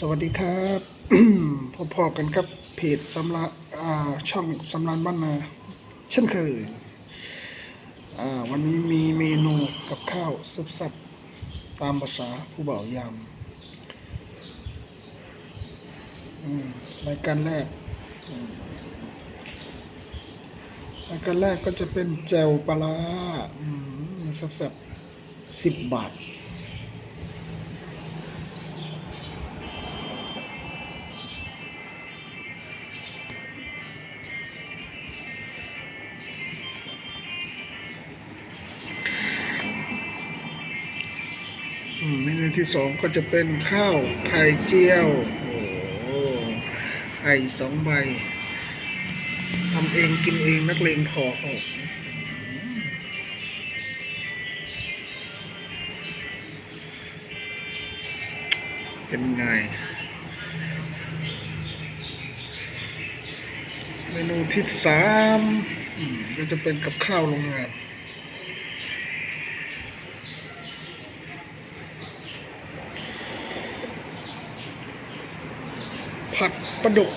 สวัสดีครับพอๆกันกับเพจสำราช่องสำรานบ้านนาเช่นเคยวันนี้มีเมนูกับข้าวสับๆตามภาษาผู้บ่าวยามรายการแรกรายการแรกก็จะเป็นแจวปลาร้าอืมสับๆสิบบาท เมนูที่สองก็จะเป็นข้าวไข่เจียวโอ้โหไข่สองใบทำเองกินเองนักเลงพอเขาเป็นไง เมนูที่สามก็จะเป็นกับข้าวโรงงาน ผัดปลาดุก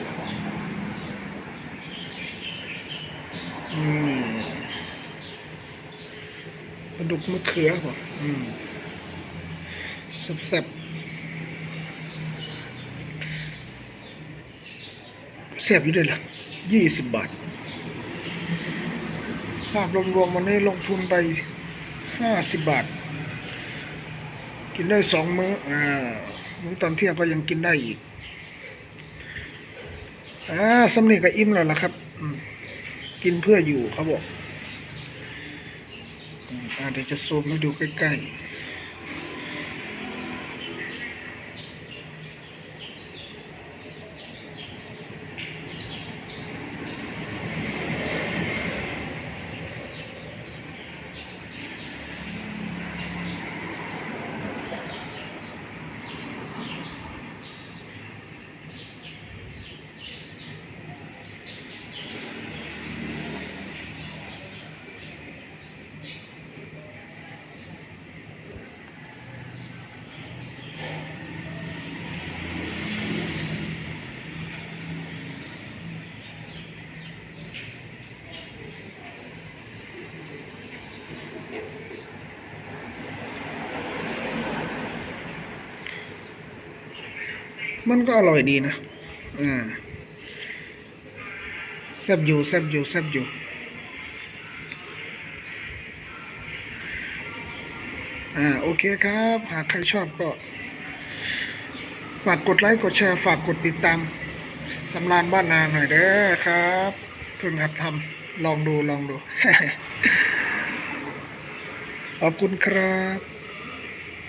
อืมปลาดุกมะเขือป่ะอืมแซ่บๆแซ่บอยู่ด้วยล่ะยี่สิบบาท ภาพรวมๆวันนี้ลงทุนไปห้าสิบบาท กินได้สองมื้อ อ่า มื้อตอนเที่ยงก็ยังกินได้อีก อ่าสำเร็จกับอิ่มแล้วล่ะครับกินเพื่ออยู่เขาบอกอ่าเดี๋ยวจะซูมให้ดูใกล้ๆ มันก็อร่อยดีนะอ่าแซ่บอยู่แซ่บอยู่แซ่บอยู่อ่าโอเคครับ หากใครชอบก็ ฝากกดไลค์กดแชร์ฝากกดติดตามสำรานบ้านนาหน่อยเด้อครับเพิ่งหัดทำลองดูลองดู ขอบคุณครับ